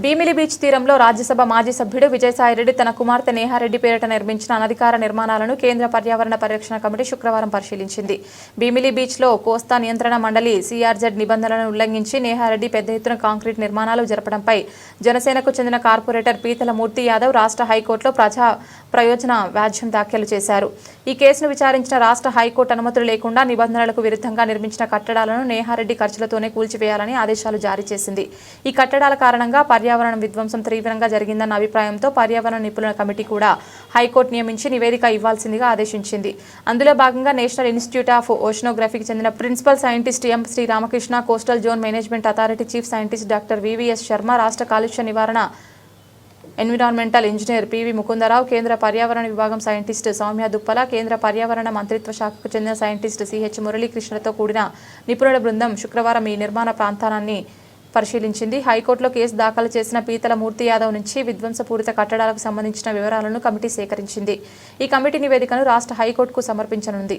Bheemili beach తీరంలో రాజ్యసభ మాజీ సభ్యుడు విజయసాయిరెడ్డి తన కుమార్తె నేహారెడ్డి పేరిట నిర్మించిన అనధికార నిర్మాణాలను కేంద్ర పర్యావరణ పరిరక్షణ కమిటీ శుక్రవారం పరిశీలించింది. భీమిలి బీచ్లో కోస్తా నియంత్రణ మండలి సిఆర్జెడ్ నిబంధనలను ఉల్లంఘించి నేహారెడ్డి పెద్ద ఎత్తున కాంక్రీట్ నిర్మాణాలు జరపడంపై జనసేనకు చెందిన కార్పొరేటర్ పీతల మూర్తి యాదవ్ రాష్ట్ర హైకోర్టులో ప్రజా ప్రయోజన వ్యాజ్యం దాఖలు చేశారు. ఈ కేసును విచారించిన రాష్ట్ర హైకోర్టు అనుమతులు లేకుండా నిబంధనలకు విరుద్ధంగా నిర్మించిన కట్టడాలను నేహారెడ్డి ఖర్చులతోనే కూల్చివేయాలని ఆదేశాలు జారీ చేసింది. ఈ కట్టడాల కారణంగా పర్యావరణ విధ్వంసం తీవ్రంగా జరిగిందన్న అభిప్రాయంతో పర్యావరణ నిపుణుల కమిటీ కూడా హైకోర్టు నియమించి నివేదిక ఇవ్వాల్సిందిగా ఆదేశించింది. అందులో భాగంగా నేషనల్ ఇన్స్టిట్యూట్ ఆఫ్ ఓషనోగ్రఫీకి చెందిన principal scientist M Sri Ramakrishna coastal zone management authority chief scientist doctor V V S Sharma రాష్ట్ర కాలుష్య నివారణ ఎన్విరాన్మెంటల్ ఇంజనీర్ పివి ముకుందరావు కేంద్ర పర్యావరణ విభాగం సైంటిస్ట్ సౌమ్య దుప్పల కేంద్ర పర్యావరణ మంత్రిత్వ శాఖకు చెందిన సైంటిస్ట్ సిహెచ్ మురళీకృష్ణతో కూడిన నిపుణుల బృందం శుక్రవారం ఈ నిర్మాణ ప్రాంతాన్ని పరిశీలించింది. హైకోర్టులో కేసు దాఖలు చేసిన పీతల మూర్తి యాదవ్ నుంచి విధ్వంసపూరిత కట్టడాలకు సంబంధించిన వివరాలను కమిటీ సేకరించింది. ఈ కమిటీ నివేదికను రాష్ట్ర హైకోర్టుకు సమర్పించనుంది.